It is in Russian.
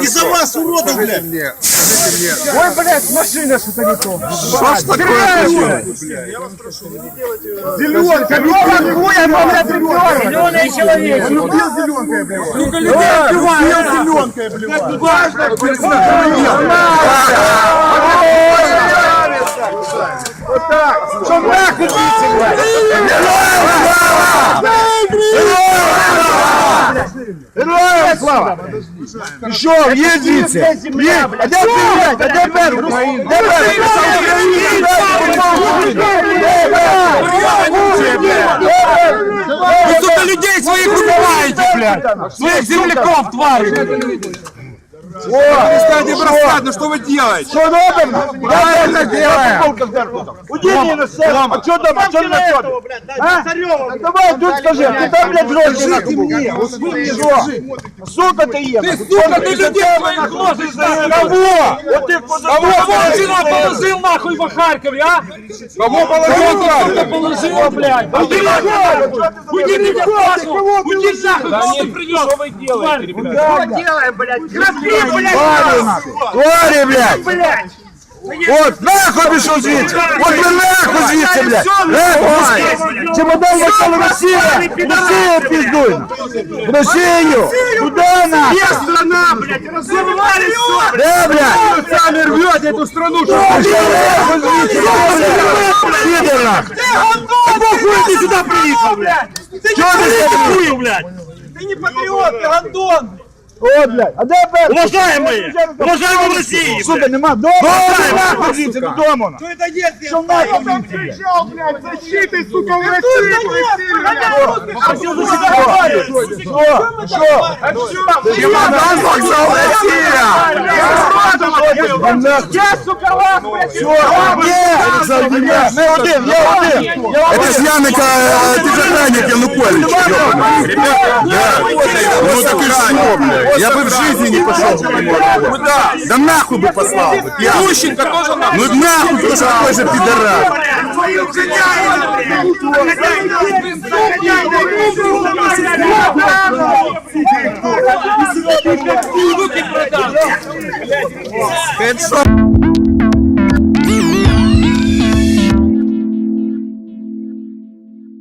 Из-за вас, уродов, блядь! Ой, блядь, машина что-то не то. Что ж такое? Зеленка, Вова, хуя, блядь, ребенок. Зеленый человек. Он убил зеленкой, блядь. Сколько людей убивает зеленкой, блядь. Вот так. Что нахуй блядь? Героям слава! Що, є звідси? Є! А де привіт? А де Беркут? Де Вы тут людей своих убиваете, блядь! Своих земляков, твари! Перестаньте бросать, ну что вы делаете? Что робимо? Правильно делаем! Уйди на сцену! А что там? А что на что? А? Давай тут скажи, ты там, блядь, гроши нахуй мне! Что? Сука ты ешь! Ты, сука, ты людей своих ложишь нахуй! Кого? Вот ты Кого вчера положил нахуй в Харькове, а? Кого положил нахуй? положил, блядь? Ты нахуй! Уйди ты нахуй! Уйди нахуй! Кого ты привез? Что вы делаете, Твари, нахуй! Твари, блядь! Вот, нахуй пішов звідси! От ви нахуй звідси, блядь! Нахуй! Чемодан вокзал Росія! Росія піздуй! В Росію! Куда нахуй? страна, блядь! Разорвали все! Де, блядь? Сами рвете эту страну, что Нахуй звідси! Підер нахуй! Какого хуя ты сюда приехал, блядь? Чого ти сюди? Хуй, блядь! Ты не патриот, ты гандон! О, блядь! А де Беркут? Уважаемые! Уважаемые в России! Сука, нема дома! Нахуй звідси, додому! Что это есть? Що нахуй звідси, блядь? Защиты, сука, в России! Що? Що? Чемодан вокзал Россия! Я, сука, вас, блядь! Все, ні! Не один, я один! Это ж Яника, ты же охранник Янукович, Ну так и что, блядь? Я бы в жизни не пошел. Куда? Да нахуй бы послал бы. Ющенко тоже нахуй. Ну нахуй, тоже такой же пидорас. Хедшот.